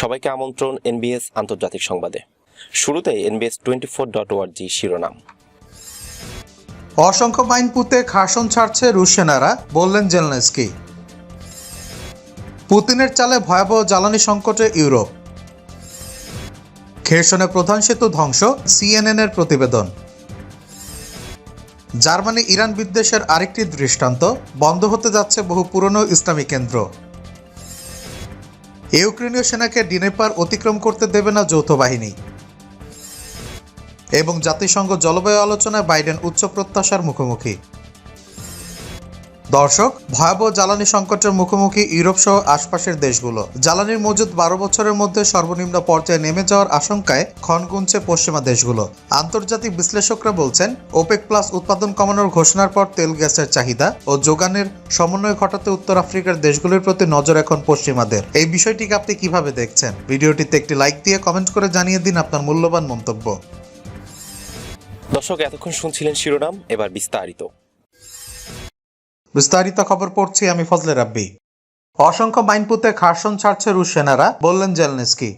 সবাইকে আমন্ত্রণ এনবিএস আন্তর্জাতিক সংবাদে। শুরুতে এনবিএস টোয়েন্টি ফোর ডট ওয়ার্জি শিরোনাম। অসংখ্য মাইন পুঁতে খাসন ছাড়ছে রুশ সেনারা, বললেন জেলনেস্কি। পুতিনের চালে ভয়াবহ জ্বালানি সংকটে ইউরোপ। খেরসনে প্রধান সেতু ধ্বংস সিএনএন এর প্রতিবেদন। জার্মানি ইরান বিদ্বেষের আরেকটি দৃষ্টান্ত, বন্ধ হতে যাচ্ছে বহু পুরনো ইসলামী কেন্দ্র। ইউক্রেনীয় সেনাকে ডিনেপার অতিক্রম করতে দেবে না যৌথ বাহিনী। এবং জাতিসংঘ জলবায়ু আলোচনায় বাইডেন উচ্চ প্রত্যাশার মুখোমুখি। দর্শক, ভয়াবহ জ্বালানি সংকটের মুখোমুখি ইউরোপ সহ আশপাশের দেশগুলো। জ্বালানির মজুদ বারো বছরের মধ্যে সর্বনিম্ন পর্যায়ে নেমে যাওয়ার আশঙ্কায় ক্ষণ গুনছে পশ্চিমা দেশগুলো। আন্তর্জাতিক বিশ্লেষকরা বলছেন, ওপেক প্লাস উৎপাদন কমানোর ঘোষণার পর তেল গ্যাসের চাহিদা ও যোগানের সমন্বয় ঘটাতে উত্তর আফ্রিকার দেশগুলোর প্রতি নজর এখন পশ্চিমাদের। এই বিষয়টিকে আপনি কীভাবে দেখছেন? ভিডিওটিতে একটি লাইক দিয়ে কমেন্ট করে জানিয়ে দিন আপনার মূল্যবান মন্তব্য। দর্শক, এতক্ষণ শুনছিলেন শিরোনাম, এবার বিস্তারিত। বিস্তারিত খবর পড়ছি আমি ফজলে রাব্বি। অসংখ্য মাইনপুতে খারসন ছাড়ছে রুশ সেনারা বললেন জেলনেস্কি।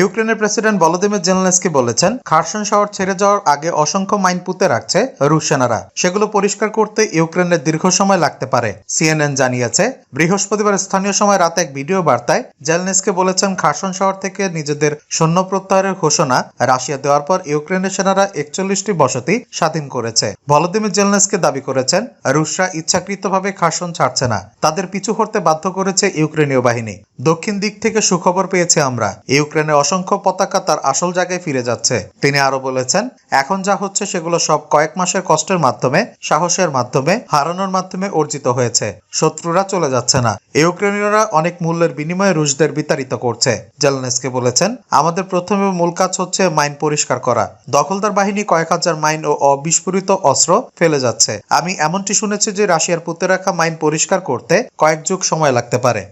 ইউক্রেনের প্রেসিডেন্ট ভলোদিমির জেলনেস্কি বলেছেন, খারসন শহর ছেড়ে যাওয়ার আগে অসংখ্য মাইন পুঁতে রাখছে রুশ সেনারা। সেগুলো পরিষ্কার করতে ইউক্রেনের দীর্ঘ সময় লাগতে পারে, সিএনএন জানিয়েছে। বৃহস্পতিবার স্থানীয় সময় রাতে এক ভিডিও বার্তায় জেলনেস্কি বলেছেন, খারসন শহর থেকে নিজেদের সৈন্য প্রত্যাহারের ঘোষণা রাশিয়া দেওয়ার পর ইউক্রেনের সেনারা একচল্লিশটি বসতি স্বাধীন করেছে। ভলোদিমির জেলনেস্কি দাবি করেছেন, রুশরা ইচ্ছাকৃতভাবে খারসন ছাড়ছে না। তাদের পিছু হতে বাধ্য করেছে ইউক্রেনীয় বাহিনী। দক্ষিণ দিক থেকে সুখবর পেয়েছে আমরা। ইউক্রেনের অসংখ্য পতাকা তার আসল জায়গায় ফিরে যাচ্ছে। তিনি আরও বলেছেন, এখন যা হচ্ছে সেগুলো সব কয়েক মাসের কষ্টের মাধ্যমে, সাহসের মাধ্যমে, হারানোর মাধ্যমে অর্জিত হয়েছে। শত্রুরা চলে যাচ্ছে না। ইউক্রেনীয়রা অনেক মূল্যের বিনিময়ে রুশদের বিতাড়িত করছে। জেলনেসকে বলেছেন, আমাদের প্রথমে মূল কাজ হচ্ছে মাইন পরিষ্কার করা। দখলদার বাহিনী কয়েক হাজার মাইন ও অবিস্ফোরিত অস্ত্র ফেলে যাচ্ছে। আমি এমনটি শুনেছি যে রাশিয়ার পুঁতে রাখা মাইন পরিষ্কার করতে কয়েক যুগ সময় লাগতে পারে।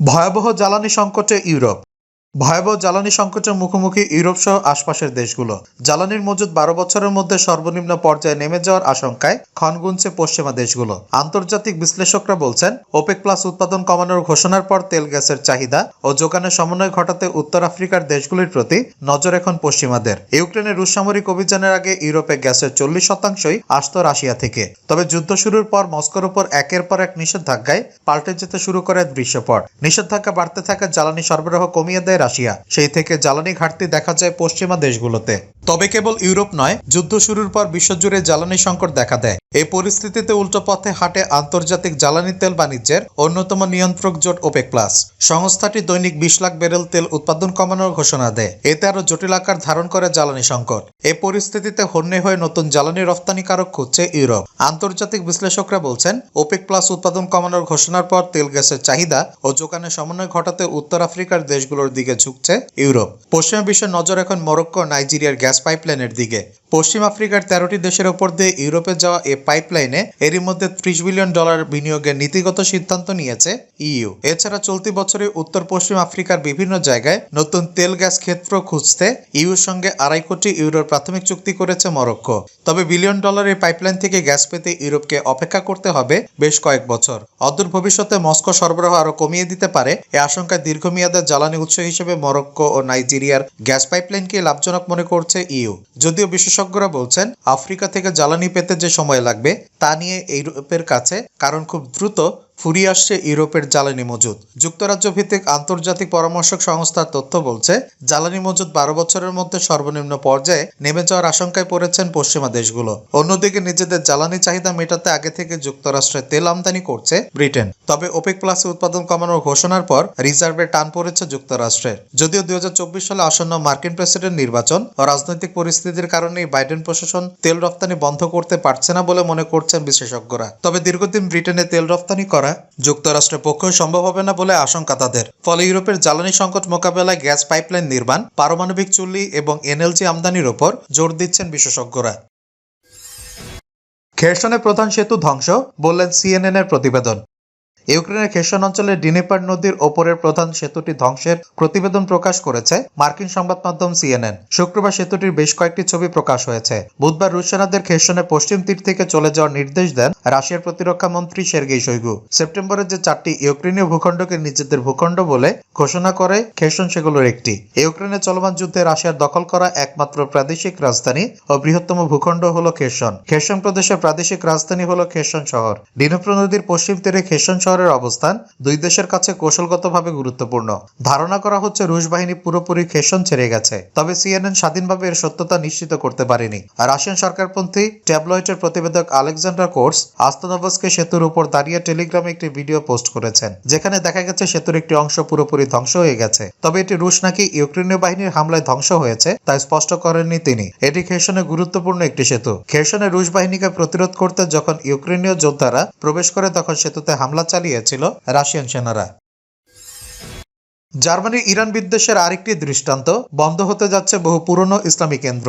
ভয়াবহ জ্বালানি সংকটে ইউরোপ। ভয়াবহ জ্বালানি সংকটের মুখোমুখি ইউরোপ সহ আশপাশের দেশগুলো। জ্বালানির মজুদ বারো বছরের মধ্যে সর্বনিম্ন পর্যায়ে নেমে যাওয়ার আশঙ্কায় ক্ষণ গুনছে পশ্চিমা দেশগুলো। আন্তর্জাতিক বিশ্লেষকরা বলছেন, ওপেক প্লাস উৎপাদন কমানোর ঘোষণার পর তেল গ্যাসের চাহিদা ও যোগানের সমন্বয় ঘটাতে উত্তর আফ্রিকার দেশগুলির প্রতি নজর এখন পশ্চিমাদের। ইউক্রেনের রুশ সামরিক অভিযানের আগে ইউরোপে গ্যাসের চল্লিশ শতাংশই আসত রাশিয়া থেকে। তবে যুদ্ধ শুরুর পর মস্কোর উপর একের পর এক নিষেধাজ্ঞায় পাল্টে যেতে শুরু করে দৃশ্যপট। নিষেধাজ্ঞা বাড়তে থাকা জ্বালানি সরবরাহ কমিয়ে দেয় রাশিয়া। সেই থেকে জ্বালানি ঘাটতি দেখা যায় পশ্চিমা দেশগুলোতে। তবে কেবল ইউরোপ নয়, যুদ্ধ শুরুর পর বিশ্বজুড়ে জ্বালানি সংকট দেখা দেয়। এই পরিস্থিতিতে উল্টো পথে হাঁটে আন্তর্জাতিক জ্বালানি তেল বাণিজ্যের অন্যতম নিয়ন্ত্রক জোট ওপেক প্লাস। সংস্থাটি দৈনিক বিশ লাখ ব্যারেল তেল উৎপাদন কমানোর ঘোষণা দেয়। এতে আরও জটিল আকার ধারণ করে জ্বালানি সংকট। এই পরিস্থিতিতে হন্যে হয়ে নতুন জ্বালানি রপ্তানিকারক খুঁজছে ইউরোপ। আন্তর্জাতিক বিশ্লেষকরা বলছেন, ওপেক প্লাস উৎপাদন কমানোর ঘোষণার পর তেল গ্যাসের চাহিদা ও যোগানের সমন্বয় ঘটাতে উত্তর আফ্রিকার দেশগুলোর দিকে ঝুঁকছে ইউরোপ। পশ্চিমা বিশ্বের নজর এখন মরক্কো নাইজেরিয়ার গ্যাস পাইপলাইনের দিকে। পশ্চিম আফ্রিকার তেরোটি দেশের ওপর দিয়ে ইউরোপে যাওয়া এ পাইপলাইনে এরই মধ্যে ত্রিশ বিলিয়ন ডলার বিনিয়োগের নীতিগত সিদ্ধান্ত নিয়েছে ইইউ। এছাড়া চলতি বছরে উত্তর পশ্চিম আফ্রিকার বিভিন্ন জায়গায় নতুন তেল গ্যাস ক্ষেত্র খুঁজতে ইউর সঙ্গে আড়াই কোটি ইউরোর প্রাথমিক চুক্তি করেছে মরক্কো। তবে বিলিয়ন ডলারের পাইপলাইন থেকে গ্যাস পেতে ইউরোপকে অপেক্ষা করতে হবে বেশ কয়েক বছর। অদূর ভবিষ্যতে মস্কো সরবরাহ আরও কমিয়ে দিতে পারে, এ আশঙ্কায় দীর্ঘমেয়াদের জ্বালানি উৎস হিসেবে মরক্কো ও নাইজেরিয়ার গ্যাস পাইপলাইনকে লাভজনক মনে করছে ইউ যদিও বিশেষজ্ঞরা বলছেন, আফ্রিকা থেকে জ্বালানি পেতে যে সময় লাগবে, তা নিয়ে ইউরোপের কাছে কারণ খুব দ্রুত ফুরিয়ে আসছে ইউরোপের জ্বালানি মজুদ। যুক্তরাজ্য ভিত্তিক আন্তর্জাতিক পরামর্শক সংস্থার তথ্য বলছে, জ্বালানি মজুদ বারো বছরের মধ্যে সর্বনিম্ন পর্যায়ে নেমে যাওয়ার আশঙ্কায় পড়েছেন পশ্চিমা দেশগুলো। অন্যদিকে নিজেদের জ্বালানি চাহিদা মেটাতে আগে থেকে যুক্তরাষ্ট্রে তেল আমদানি করছে ব্রিটেন। তবে ওপেক প্লাসে উৎপাদন কমানোর ঘোষণার পর রিজার্ভে টান পড়েছে যুক্তরাষ্ট্রের যদিও দুই হাজার চব্বিশ সালে আসন্ন মার্কিন প্রেসিডেন্ট নির্বাচন ও রাজনৈতিক পরিস্থিতির কারণে বাইডেন প্রশাসন তেল রপ্তানি বন্ধ করতে পারছে না বলে মনে করছেন বিশেষজ্ঞরা। তবে দীর্ঘদিন ব্রিটেনে তেল রপ্তানি করা যুক্তরাষ্ট্রের পক্ষেও সম্ভব হবে না বলে আশঙ্কা তাদের। ফলে ইউরোপের জ্বালানি সংকট মোকাবেলায় গ্যাস পাইপলাইন নির্মাণ, পারমাণবিক চুল্লি এবং এনএলজি আমদানির ওপর জোর দিচ্ছেন বিশেষজ্ঞরা। খেরসনের প্রধান সেতু ধ্বংস, বললেন সিএনএন এর প্রতিবেদন। ইউক্রেনের খেসন অঞ্চলের ডিনেপার নদীর ওপরের প্রধান সেতুটি ধ্বংসের প্রতিবেদন প্রকাশ করেছে মার্কিন সংবাদ মাধ্যম সিএনএন। শুক্রবার সেতুটির বেশ কয়েকটি ছবি প্রকাশ হয়েছে। বুধবার রুশ সেনাদের খেসনের পশ্চিম তীর থেকে চলে যাওয়ার নির্দেশ দেন রাশিয়ার প্রতিরক্ষা মন্ত্রী সের্গেই শৈগু। সেপ্টেম্বরে যে চারটি ইউক্রেনীয় ভূখণ্ডকে নিজেদের ভূখণ্ড বলে ঘোষণা করে, খেসন সেগুলোর একটি। ইউক্রেনের চলমান যুদ্ধে রাশিয়ার দখল করা একমাত্র প্রাদেশিক রাজধানী ও বৃহত্তম ভূখণ্ড হল খেসন। খেসন প্রদেশের প্রাদেশিক রাজধানী হল খেসন শহর। ডিনপ্র নদীর পশ্চিম তীরে খেসন শহরের অবস্থান দুই দেশের কাছে কৌশলগতভাবে গুরুত্বপূর্ণ। ধারণা করা হচ্ছে রুশ বাহিনী পুরোপুরি খেসন ছেড়ে গেছে, তবে সিএনএন স্বাধীনভাবে এর সত্যতা নিশ্চিত করতে পারেনি। রাশিয়ান সরকারপন্থী ট্যাবলয়েটের প্রতিবেদক আলেকজান্ডার কোর্স আস্তনবস্কে সেতুর উপর দাঁড়িয়ে টেলিগ্রামে একটি ভিডিও পোস্ট করেছেন, যেখানে দেখা গেছে সেতুর একটি অংশ পুরোপুরি ধ্বংস হয়ে গেছে। তবে এটি রুশ নাকি ইউক্রেনীয় বাহিনীর হামলায় ধ্বংস হয়েছে, তা স্পষ্ট করেননি তিনি। এটি খেসনে গুরুত্বপূর্ণ একটি সেতু। খেসনে রুশ বাহিনীকে প্রতিরোধ করতে যখন ইউক্রেনীয় যোদ্ধারা প্রবেশ করে, তখন সেতুতে হামলা চালিয়েছিল রাশিয়ান সেনারা। জার্মানির ইরান বিদ্বেষের আরেকটি দৃষ্টান্ত বন্ধ হতে যাচ্ছে বহু পুরনো ইসলামী কেন্দ্র।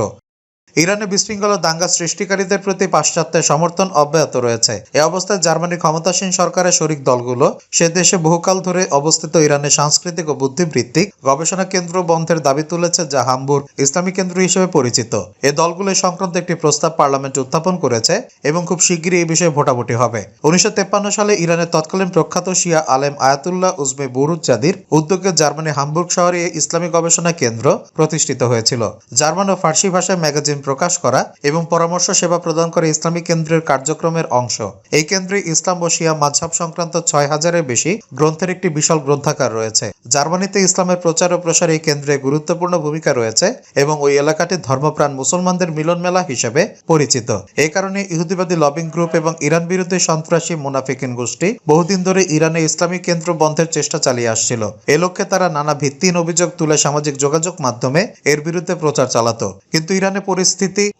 ইরানে বিশৃঙ্খলা দাঙ্গা সৃষ্টিকারীদের প্রতি পাশ্চাত্যের সমর্থন অব্যাহত রয়েছে। এ অবস্থায় জার্মানির ক্ষমতাসীন সরকারের শরিক দলগুলো সে দেশে বহুকাল ধরে অবস্থিত ইরানের সাংস্কৃতিক ও বুদ্ধিবৃত্তিক গবেষণা কেন্দ্র বন্ধের দাবি তুলেছে, যা হামবুর ইসলামী কেন্দ্র হিসেবে পরিচিত। এ দলগুলো সংক্রান্ত একটি প্রস্তাব পার্লামেন্টে উত্থাপন করেছে এবং খুব শীঘ্রই এই বিষয়ে ভোটাভুটি হবে। উনিশশো সালে ইরানের তৎকালীন প্রখ্যাত শিয়া আলেম আয়াতুল্লাহ উজমে বুরুজাদির উদ্যোগে জার্মানি হামবুর্গ শহরে ইসলামী গবেষণা কেন্দ্র প্রতিষ্ঠিত হয়েছিল। জার্মান ও ফার্সি ভাষায় ম্যাগাজিন প্রকাশ করা এবং পরামর্শ সেবা প্রদান করে ইসলামী কেন্দ্রের কার্যক্রমের অংশ। এই কেন্দ্রে ইসলাম ও শিয়া মাঝহাব সংক্রান্ত ছয় হাজারের বেশি গ্রন্থের একটি বিশাল গ্রন্থাগার রয়েছে। জার্মানিতে ইসলামের প্রচার ও প্রসার এই কেন্দ্রে গুরুত্বপূর্ণ ভূমিকা রয়েছে এবং ওই এলাকাটি ধর্মপ্রাণ মুসলমানদের মিলন মেলা হিসেবে পরিচিত। এই কারণে ইহুদিবাদী লবিং গ্রুপ এবং ইরান বিরুদ্ধে সন্ত্রাসী মুনাফিকিন গোষ্ঠী বহুদিন ধরে ইরানে ইসলামী কেন্দ্র বন্ধের চেষ্টা চালিয়ে আসছিল। এ লক্ষ্যে তারা নানা ভিত্তিহীন অভিযোগ তুলে সামাজিক যোগাযোগ মাধ্যমে এর বিরুদ্ধে প্রচার চালাতো। কিন্তু ইরানে পরিস্থিতি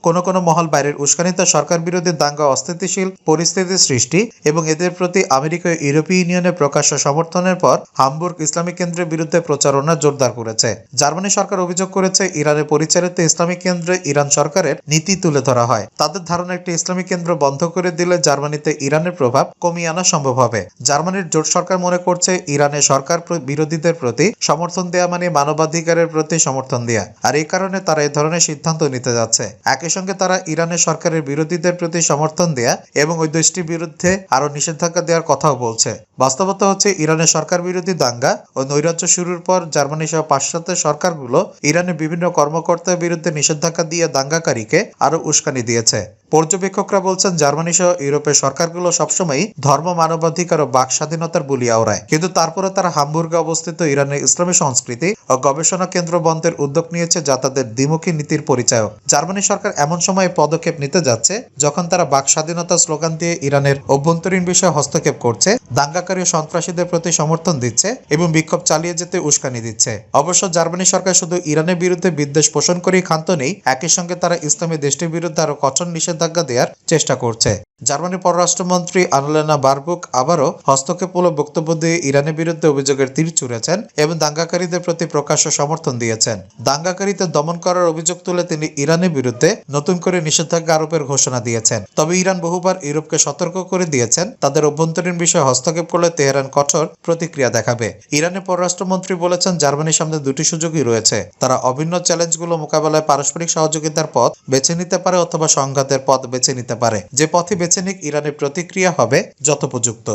কোনো কোনো মহল বাইরের উস্কানিতে সরকার বিরোধী দাঙ্গা, অস্থিতিশীল পরিস্থিতি সৃষ্টি এবং এদের প্রতি আমেরিকা ইউরোপীয় ইউনিয়নের প্রকাশ্য সমর্থনের পর হামবুর্গ ইসলামিক কেন্দ্রের বিরুদ্ধে প্রচারণা জোরদার করেছে। জার্মানি সরকার অভিযোগ করেছে, ইরানের পরিচালিত ইসলামিক কেন্দ্রে ইরান সরকারের নীতি তুলে ধরা হয়। তাদের ধারণা, একটি ইসলামিক কেন্দ্র বন্ধ করে দিলে জার্মানিতে ইরানের প্রভাব কমিয়ে আনা সম্ভব হবে। জার্মানির জোট সরকার মনে করছে ইরানের সরকার বিরোধীদের প্রতি সমর্থন দেয়া মানে মানবাধিকারের প্রতি সমর্থন দেয়া। আর এই কারণে তারা এই ধরনের সিদ্ধান্ত নিতে যাচ্ছে। একই সঙ্গে তারা ইরানের সরকারের বিরোধীদের প্রতি সমর্থন দেয়া এবং ওই দেশটির বিরুদ্ধে আরও নিষেধাজ্ঞা দেওয়ার কথাও বলছে। বাস্তবতা হচ্ছে ইরানের সরকার বিরোধী দাঙ্গা ও নৈরাজ্য শুরুর পর জার্মানি সহ পাশ্চাত্য সরকারগুলো ইরানের বিভিন্ন কর্মকর্তার বিরুদ্ধে নিষেধাজ্ঞা দিয়ে দাঙ্গাকারীকে আরও উস্কানি দিয়েছে। পর্যবেক্ষকরা বলছেন, জার্মানি সহ ইউরোপের সরকারগুলো সবসময় ধর্ম, মানবাধিকার ও বাক স্বাধীনতার বুলি আওড়ায়। কিন্তু তারপরে তারা হামবুর্গে অবস্থিত ইরানের ইসলামী সংস্কৃতি ও গবেষণা কেন্দ্র বন্ধের উদ্যোগ নিয়েছে যা তাদের দ্বিমুখী নীতির পরিচায়ক। জার্মানি সরকার এমন সময় পদক্ষেপ নিতে যাচ্ছে, যখন তারা বাক স্বাধীনতা স্লোগান দিয়ে ইরানের অভ্যন্তরীণ বিষয়ে হস্তক্ষেপ করছে, দাঙ্গাকারী সন্ত্রাসীদের প্রতি সমর্থন দিচ্ছে এবং বিক্ষোভ চালিয়ে যেতে উস্কানি দিচ্ছে। অবশ্য জার্মানি সরকার শুধু ইরানের বিরুদ্ধে বিদ্বেষ পোষণ করেই ক্ষান্ত নেই, একই সঙ্গে তারা ইসলামী দেশটির বিরুদ্ধে আরও কঠোর নিষেধাজ্ঞা দেওয়ার চেষ্টা করছে। জার্মানির পররাষ্ট্রমন্ত্রী আনোলেনা বারবুক আবারও হস্তক্ষেপমূলক বক্তব্য দিয়ে ইরানের বিরুদ্ধে অভিযোগের তীর ছুঁড়েছেন এবং দাঙ্গাকারীদের প্রতি প্রকাশ্য সমর্থন দিয়েছেন। দাঙ্গাকারীদের দমন করার অভিযোগ তুলে তিনি ইরানের বিরুদ্ধে নতুন করে নিষেধাজ্ঞা আরোপের ঘোষণা দিয়েছেন। তবে ইরান বহুবার ইউরোপকে সতর্ক করে দিয়েছেন। তাদের অভ্যন্তরীণ বিষয়ে হস্তক্ষেপ করলে তেহরান কঠোর প্রতিক্রিয়া দেখাবে। ইরানের পররাষ্ট্রমন্ত্রী বলেছেন, জার্মানির সামনে দুটি সুযোগই রয়েছে। তারা অভিন্ন চ্যালেঞ্জগুলো মোকাবেলায় পারস্পরিক সহযোগিতার পথ বেছে নিতে পারে অথবা সংঘাতের পথ বেছে নিতে পারে। যে পথে নিক ইরানের প্রতিক্রিয়া হবে যথোপযুক্ত।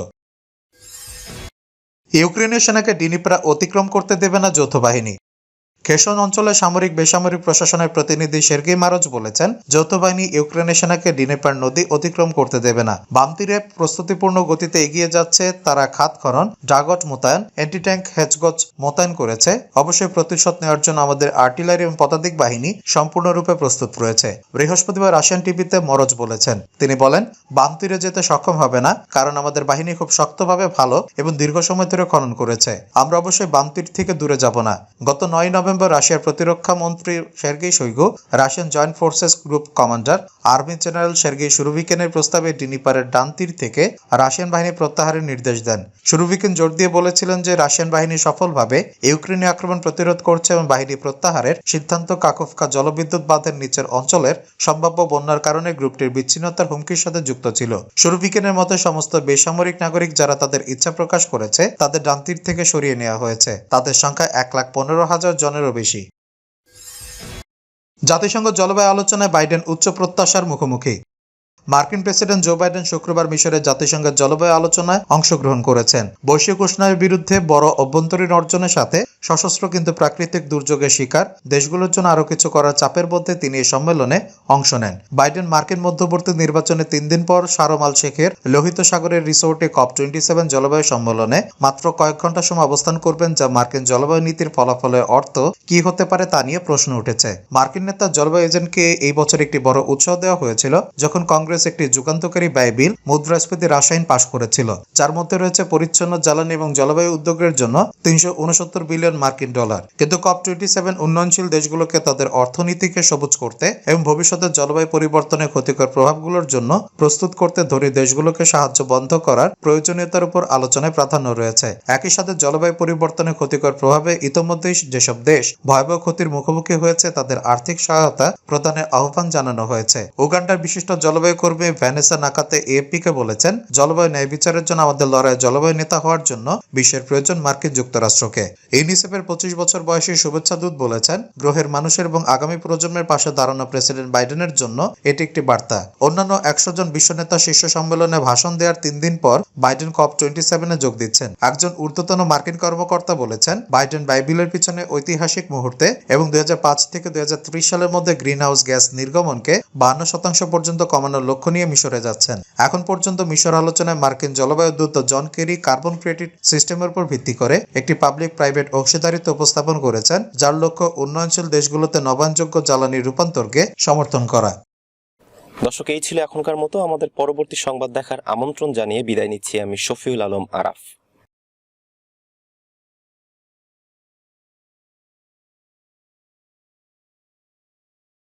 ইউক্রেনীয় সেনাকে ডিনিপ্রা অতিক্রম করতে দেবে না যৌথ বাহিনী। খেসন অঞ্চলে সামরিক বেসামরিক প্রশাসনের প্রতিনিধি সের্গেই মারজ বলেছেন, যৌথ বাহিনী ইউক্রেনের সেনাকে ডিনেপার নদী অতিক্রম করতে দেবে না। বাম তীরে প্রস্তুতিপূর্ণ গতিতে এগিয়ে যাচ্ছে তারা খাত খনন ড্রাগট মোতায়েন অ্যান্টি ট্যাঙ্ক হেচগজ মোতায়েন করেছে। অবশ্যই প্রতিশোধ নেওয়ার জন্য আমাদের আর্টিলারি এবং পদাতিক বাহিনী সম্পূর্ণরূপে প্রস্তুত রয়েছে, বৃহস্পতিবার রাশিয়ান টিভিতে মরজ বলেছেন। তিনি বলেন, বাম তীরে যেতে সক্ষম হবে না, কারণ আমাদের বাহিনী খুব শক্তভাবে ভালো এবং দীর্ঘ সময় ধরে খনন করেছে। আমরা অবশ্যই বাম তীর থেকে দূরে যাব না। গত নয় নভেম্বর নভেম্বর রাশিয়ার প্রতিরক্ষা মন্ত্রী Sergei Shoigu, Russian joint forces group commander, army general Sergei সুরুভিকেনের প্রস্তাবে ডিনিপারের ডান তীর থেকে রাশিয়ান বাহিনী প্রত্যাহারের নির্দেশ দেন। সুরুভিকেন জোর দিয়ে বলেছিলেন যে রাশিয়ান বাহিনী সফলভাবে ইউক্রেনীয় আক্রমণ প্রতিরোধ করছে এবং বাহিনী প্রত্যাহারের সিদ্ধান্ত কাকোফকা জলবিদ্যুৎ বাঁধের নিচের অঞ্চলের সম্ভাব্য বন্যার কারণে গ্রুপটির বিচ্ছিন্নতার হুমকির সাথে যুক্ত ছিল। সুরুভিকেনের মতে সমস্ত বেসামরিক নাগরিক যারা তাদের ইচ্ছা প্রকাশ করেছে, তাদের ডান থেকে সরিয়ে নেওয়া হয়েছে। তাদের সংখ্যা এক লাখ পনেরো হাজার জনেরও বেশি। জাতিসংঘ জলবায়ু আলোচনায় বাইডেন উচ্চ প্রত্যাশার মুখোমুখি। মার্কিন প্রেসিডেন্ট জো বাইডেন শুক্রবার মিশরের জাতিসংঘের জলবায়ু আলোচনায় অংশগ্রহণ করেছেন। বৈশ্বিক উষ্ণায়ের বিরুদ্ধে বড় অভ্যন্তরীণ অর্জনের সাথে সশস্ত্র কিন্তু প্রাকৃতিক দুর্যোগের শিকার। দেশগুলোর জন্য আরও কিছু করার চাপের মধ্যে তিনি এই সম্মেলনে অংশ নেন। বাইডেন মার্কিন মধ্যবর্তী নির্বাচনে তিন দিন পর শারম আল শেখের লোহিত সাগরের রিসোর্টে কপ টোয়েন্টি সেভেন জলবায়ু সম্মেলনে মাত্র কয়েক ঘণ্টা সময় অবস্থান করবেন যা মার্কিন জলবায়ু নীতির ফলাফলের অর্থ কি হতে পারে তা নিয়ে প্রশ্ন উঠেছে। মার্কিন নেতা জলবায়ু এজেন্টকে এই বছর একটি বড় উৎসাহ দেওয়া হয়েছিল যখন কংগ্রেস একটি যুগান্তকারী ব্যয় বিল মুদ্রাস্ফীতি রাসায়ন পাশ করেছিল। যার মধ্যে রয়েছে পরিচ্ছন্ন জ্বালানি এবং জলবায়ু উদ্যোগের জন্য তিনশো উনসত্তর বিলিয়ন মার্কিন ডলার। কিন্তু কপ টোয়েন্টি সেভেন উন্নয়নশীল দেশগুলোকে তাদের অর্থনীতিকে সবুজ করতে এবং ভবিষ্যতে জলবায়ু পরিবর্তনের ক্ষতিকর প্রভাবগুলোর জন্য প্রস্তুত করতে ধনী দেশগুলোকে সাহায্য বন্ধ করার প্রয়োজনীয়তার উপর আলোচনায় প্রাধান্য রয়েছে। একই সাথে জলবায়ু পরিবর্তনের ক্ষতিকর প্রভাবে ইতোমধ্যেই যেসব দেশ ভয়াবহ ক্ষতির মুখোমুখি হয়েছে, তাদের আর্থিক সহায়তা প্রদানের আহ্বান জানানো হয়েছে। উগান্ডার বিশিষ্ট জলবায়ু কর্মী ভ্যানেসা নাকাতে এএফপি কে বলেছেন, জলবায়ু ন্যায় বিচারের জন্য আমাদের লড়াই জলবায়ু নেতা হওয়ার জন্য বিশ্বের প্রয়োজন মার্কিন যুক্তরাষ্ট্রকে। ইউনিসেফের পঁচিশ বছর বয়সী শুভেচ্ছা দূত বলেছেন, গ্রহের মানুষের এবং আগামী প্রজন্মের পাশে দাঁড়ানো প্রেসিডেন্ট বাইডেনের জন্য এটি একটি বার্তা। অন্যান্য একশো জন বিশ্ব নেতা শীর্ষ সম্মেলনে ভাষণ দেওয়ার তিন দিন পর বাইডেন কপ টোয়েন্টি সেভেনে যোগ দিচ্ছেন। একজন ঊর্ধ্বতন মার্কিন কর্মকর্তা বলেছেন, বাইডেন বাইবিলের পিছনে ঐতিহাসিক মুহূর্তে এবং দুই থেকে দুই হাজার ত্রিশ সালের মধ্যে গ্রিন হাউস গ্যাস নির্গমনকে বান্ন শতাংশ পর্যন্ত কমানোর লক্ষ্য নিয়ে মিশরে যাচ্ছেন। এখন পর্যন্ত মিশর আলোচনায় মার্কিন জলবায়ু দূত জন কেরি কার্বন ক্রেডিট সিস্টেমের উপর ভিত্তি করে একটি পাবলিক প্রাইভেট অংশীদারিত্ব উপস্থাপন করেছেন, যার লক্ষ্য উন্নয়নশীল দেশগুলোতে নবায়নযোগ্য জ্বালানি রূপান্তরকে সমর্থন করা। দর্শক, এই ছিল এখনকার মতো। আমাদের পরবর্তী সংবাদ দেখার আমন্ত্রণ জানিয়ে বিদায় নিচ্ছি আমি শফিউল আলম আরাফ।